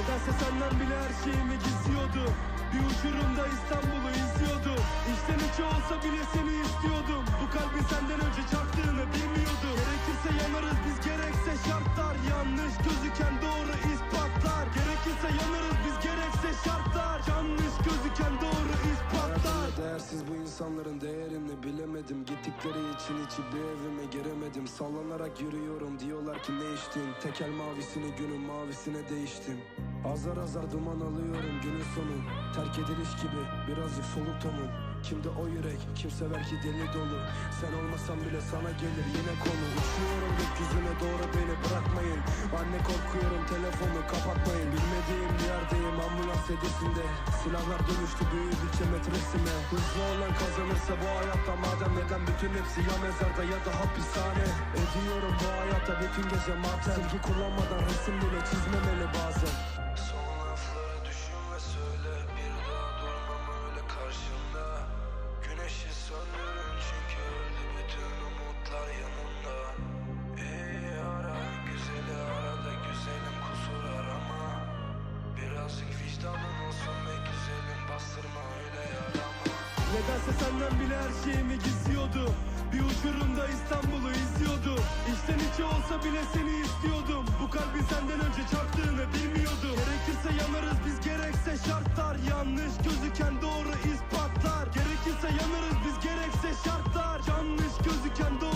Nedense senden bile her şeyimi gizliyordu. Bir uçurumda İstanbul'u izliyordu. İçten içe olsa bile seni istiyordum. Bu kalbin senden önce çarptığını bilmiyordum. Gerekirse yanarız biz gerekse şartlar. Yanlış gözüken doğru ispatlar. Gerekirse yanarız biz gerekse şartlar. Yanlış gözüken doğru ispatlar. Hayatımda değersiz bu insanların bilemedim Gittikleri için içi bir evime giremedim. Sallanarak yürüyorum diyorlar ki ne içtin? Tekel mavisini günün mavisine değiştim. Azar azar duman alıyorum günün sonu. Terk ediliş gibi birazcık soluk tonun Kimde o yürek kim sever ki deli dolu. Sen olmasan bile sana gelir yine konu. Uçuyorum gökyüzüne doğru beni bırakmayın. Anne korkuyorum telefonu kapatmayın. Bilmediğim bir yerdeyim ambulans sedesinde Silahlar dönüştü büyüdükçe metresime. Hızlı olan kazanırsa bu hayatta Madem bütün hepsi ya mezarda ya da hapishane. Ediyorum bu hayatta bütün gece matem Silgi kullanmadan resim bile çizmemeli bazen Nedense senden bile her şeyimi gizliyordu. Bir uçurumda İstanbul'u izliyordu. İçten içe olsa bile seni istiyordum. Bu kalbin senden önce çarptığını bilmiyordum. Gerekirse yanarız biz gerekse şartlar. Yanlış gözüken doğru ispatlar Gerekirse yanarız biz gerekse şartlar. Yanlış gözüken doğru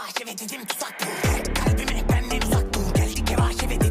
yavaş ve dedim tuzak. Bu Kalbime benden uzak dur. Geldik yavaş ve dedim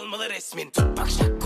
kalmalı resmin. Tut bak şakkur